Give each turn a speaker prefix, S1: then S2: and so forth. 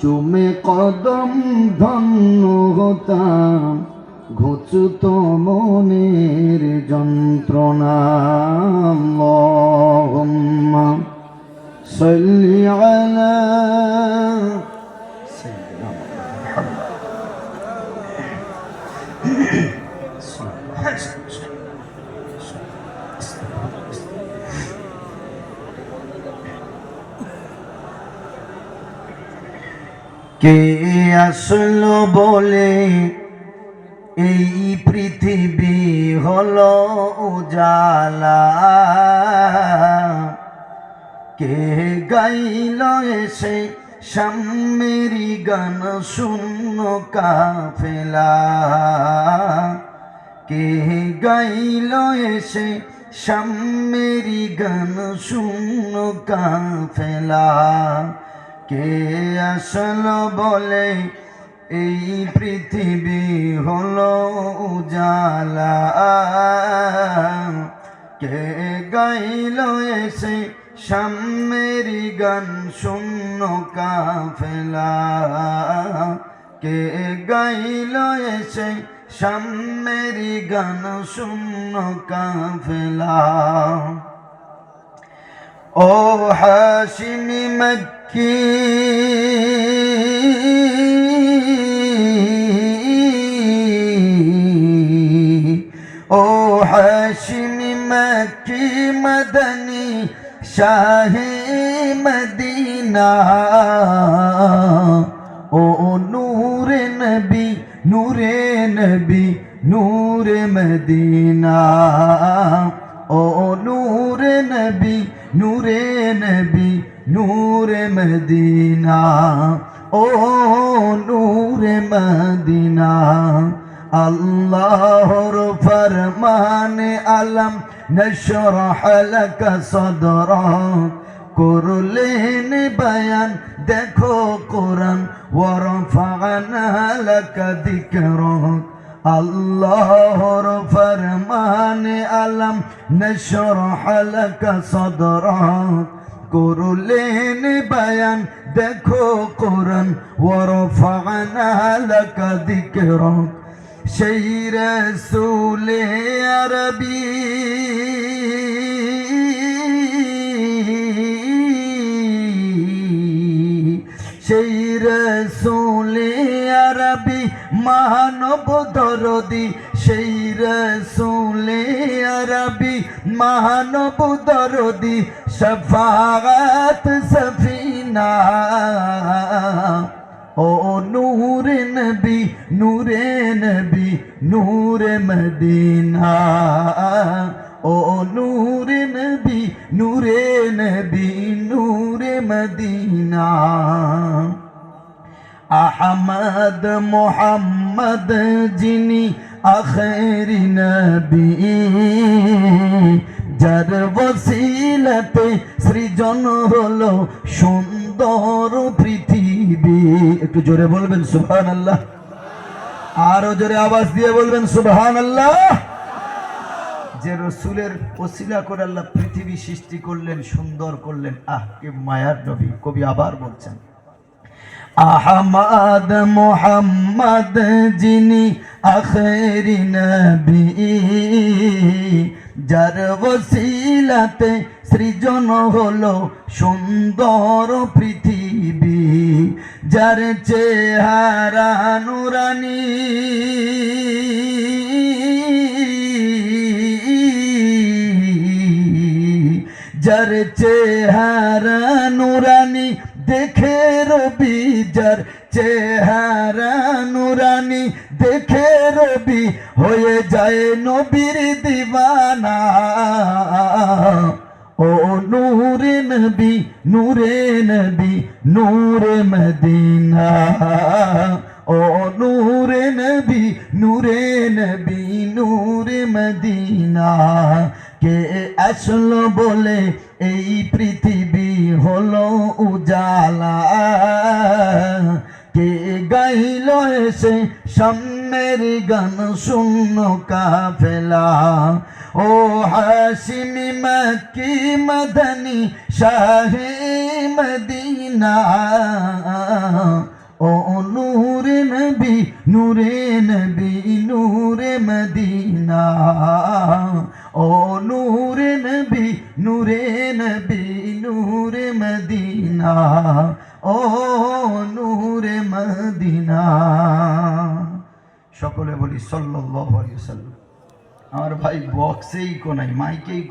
S1: চুমে কদম ধন্য হতাম ঘুচুত মনের যন্ত্রণা। আল্লাহুম্মা কে আসলো বলে এই পৃথিবী হলো উজালা? কে গাইল এসে সামেরি গান শূন্য কাফেলা? কে গাইল এসে সামেরি গান শূন্য কাফেলা? কে আসলো বলে এই পৃথিবী হলো উজালা? কে গাইল এসে সামেরি গান শূন্য কাফেলা? কে গাইল এসে সামেরি গান শূন্য কাফেলা? ও হাসিমি মক্কি ও হাসিমি মক্কি মদনী শাহে মদিনা। ও নূরে নবী নূরে নবী, নূরে মদিনা। ও নূরে নবী নূরে নবী নূরে মদিনা, ও নূরে মদিনা। আল্লাহর ফরমানে আলম, নশরহ লক সদরক করলেন বয়ান, দেখো কোরআন, ওয়ারফানা লক যিকরক আল্লাহর ফরমানে আলম, নশরহ লক সদরক করলেন বয়ান, দেখো কোরআন, ওয়ারফানা লক যিকরক সেই রসুলে আরবি সেই রসুলে আরবি মানব দরদি সেই রসুলে আরবি মানব দরদি শফাত সফিনা। ও নূরে নবী নূরে নবী, নূরে মদিনা। ও নূরে নবী নূরে নবী, নূরে মদিনা। আহমদ মোহাম্মদ যিনি আখেরি নবী, যার বসিলাতে সৃজন হলো সুন্দর পৃথিবী। একটু জোরে বলবেন আল্লাহ আরও জোরে আওয়াজ দিয়ে বলবেন সুবহান আল্লাহ যে রসুলের ওসিলা করে আল্লাহ পৃথিবী সৃষ্টি করলেন, সুন্দর করলেন, আহ, কে মায়ার নবী, কবি আবার বলছেন। আহমদ মোহাম্মদ যিনি আখেরি নবী। যার ওসিলাতে সৃজন হলো সুন্দর পৃথিবী। যার চেহারা নুরানি। যার চেহারা নুরানি দেখে রবি যার চেহারা নুরানি, দেখে রবি হয়ে যায় নবীর দিবানা ও নূরে নবী নূরে নবী, নূরে মদিনা। ও নূরে নবী নূরে নবী, নূরে মদিনা। কে আসলো বলে, এই উজালা কে গাইল এসে সামনের গান শূন্য কাফেলা। ও হাসিমি মকি মদনী শাহে মদিনা। ও নূরে নবী নূরে নবী, নূরে মদিনা। ও নূরে নবী নূরে নবী নূরে মদিনা ও নূর মদিনা। সকলে বলি ওয়াসাল্লাম। আমার ভাই বক্সেই কোনাই মাইকেই